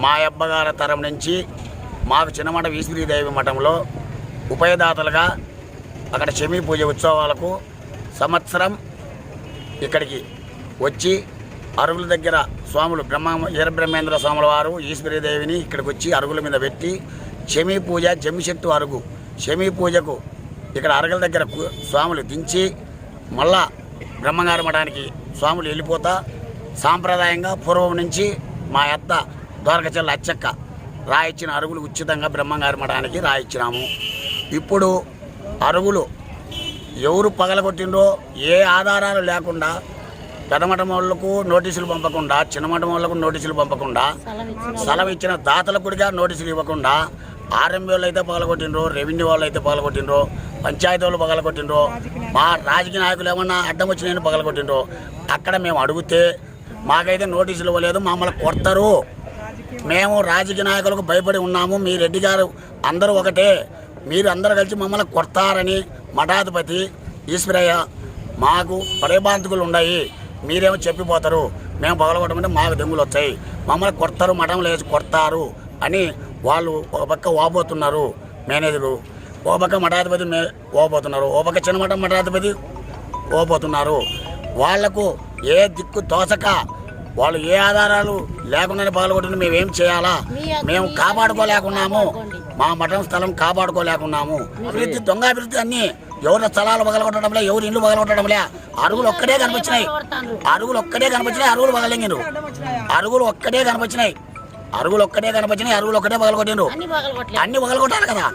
మా అబ్బగార తరం నుంచి మాకు చిన్నమట ఈశ్వరీదేవి మఠంలో ఉభయదాతలుగా అక్కడ శమీ పూజ ఉత్సవాలకు సంవత్సరం ఇక్కడికి వచ్చి అరుగుల దగ్గర స్వాములు బ్రహ్మ వీరబ్రహ్మేంద్ర స్వాముల వారు ఈశ్వరీదేవిని ఇక్కడికి వచ్చి అరుగుల మీద పెట్టి శమీ పూజ జమ్మిచెట్టు అరుగు. శమీ పూజకు ఇక్కడ అరుగుల దగ్గర స్వాములు దించి మళ్ళా బ్రహ్మంగారి మఠానికి స్వాములు వెళ్ళిపోతా సాంప్రదాయంగా పూర్వం నుంచి మా అత్త ద్వారకచల్ల అచ్చక్క రాయిచ్చిన అరుగులు ఉచితంగా బ్రహ్మంగారి మఠానికి రాయిచ్చినాము. ఇప్పుడు అరుగులు ఎవరు పగలగొట్టిండ్రో ఏ ఆధారాలు లేకుండా పెదమఠం వాళ్ళకు నోటీసులు పంపకుండా చిన్నమఠం వాళ్ళకు నోటీసులు పంపకుండా స్థలం ఇచ్చిన దాతలకు కూడా నోటీసులు ఇవ్వకుండా ఆర్ఎంబీ వాళ్ళు అయితే పగలగొట్టిండ్రో రెవెన్యూ వాళ్ళు అయితే పగలగొట్టిండ్రో పంచాయతీ వాళ్ళు పగలగొట్టిండ్రో మా రాజకీయ నాయకులు ఏమన్నా అడ్డం వచ్చిన నేను పగలగొట్టిండ్రో అక్కడ మేము అడిగితే మాకైతే నోటీసులు ఇవ్వలేదు మమ్మల్ని కొడతారు. మేము రాజకీయ నాయకులకు భయపడి ఉన్నాము. మీ రెడ్డి గారు అందరూ ఒకటే. మీరు అందరూ కలిసి మమ్మల్ని కొడతారని మఠాధిపతి ఈశ్వరయ్య మాకు పరేబాంతకులు ఉన్నాయి. మీరేమో చెప్పిపోతారు. మేము పగలగొట్టమంటే మాకు దెంగులు వచ్చాయి. మమ్మల్ని కొడతారు మఠం లేచి కొడతారు అని వాళ్ళు ఒక పక్క ఓబోతున్నారు మేనేజరు. ఓ పక్క మఠాధిపతి మే ఓపోతున్నారు ఓ పక్క చిన్న మఠం మఠాధిపతి ఓపోతున్నారు వాళ్ళకు ఏ దిక్కు తోసక వాళ్ళు ఏ ఆధారాలు లేకుండానే పాల్గొట్టిన మేమేం చేయాలా? మేము కాపాడుకోలేకున్నాము. మా మఠం స్థలం కాపాడుకోలేకున్నాము. అభివృద్ధి దొంగ అభివృద్ధి అన్ని ఎవరి స్థలాలు పగలగొట్టడంలే ఎవరి ఇల్లు పగలగొట్టడంలే అరుగులు ఒక్కడే కనిపించినాయి అరుగులు ఒక్కడే కనిపించినాయి అరుగులు పగలింగిరు అరుగులు ఒక్కటే కనిపించినాయి అరుగులు ఒక్కటే కనిపించినాయి అరుగులు ఒక్కటే పగలగొట్టిండ్రు. అన్ని పగలగొట్టాలి కదా.